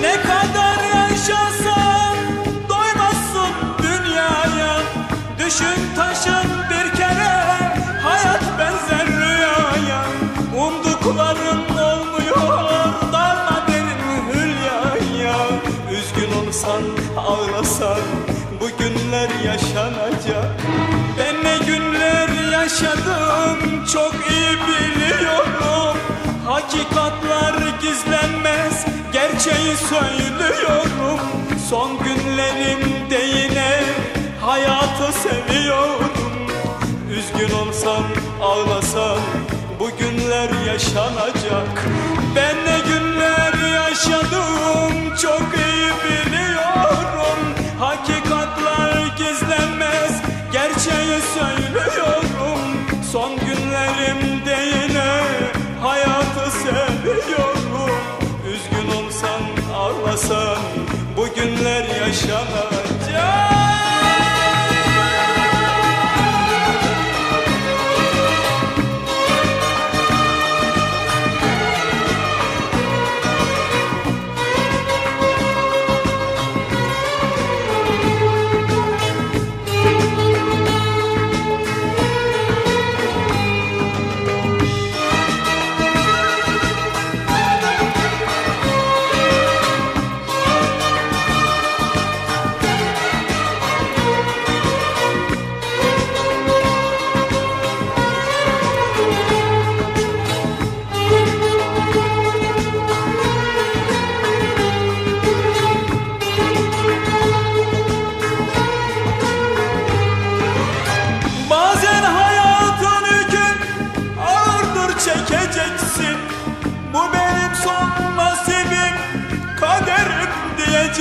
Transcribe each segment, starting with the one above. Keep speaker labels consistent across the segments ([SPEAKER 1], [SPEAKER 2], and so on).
[SPEAKER 1] Ne kadar yaşasan Doymazsın dünyaya. Düşün taşın bir kere Hayat benzer rüyaya. Umdukların olmuyor Dalma derin hülyaya. Üzgün olsan ağlasan Bu günler yaşanacak. Ben ne günler yaşadım Çok iyi biliyorum. Gizlenmez Gerçeği söylüyorum Son günlerimde yine Hayatı seviyorum. Üzgün olsan ağlasan Bu günler yaşanacak. Ben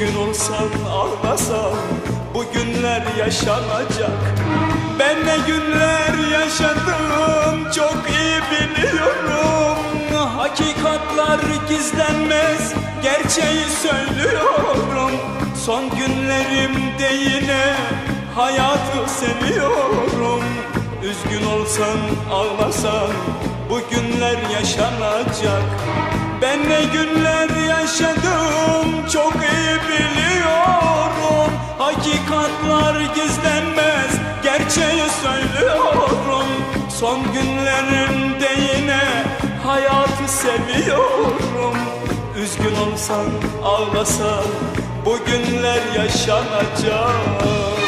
[SPEAKER 1] Üzgün olsan ağlasan bu günler yaşanacak. Ben ne günler yaşadım çok iyi biliyorum. Hakikatlar gizlenmez gerçeği söylüyorum. Son günlerimde yine hayatı seviyorum. Üzgün olsan ağlasan bu günler yaşanacak Ben ne günler yaşadım çok iyi biliyorum. Hakikatlar gizlenmez gerçeği söylüyorum. Son günlerimde yine hayatı seviyorum. Üzgün olsan ağlasan bu günler yaşanacak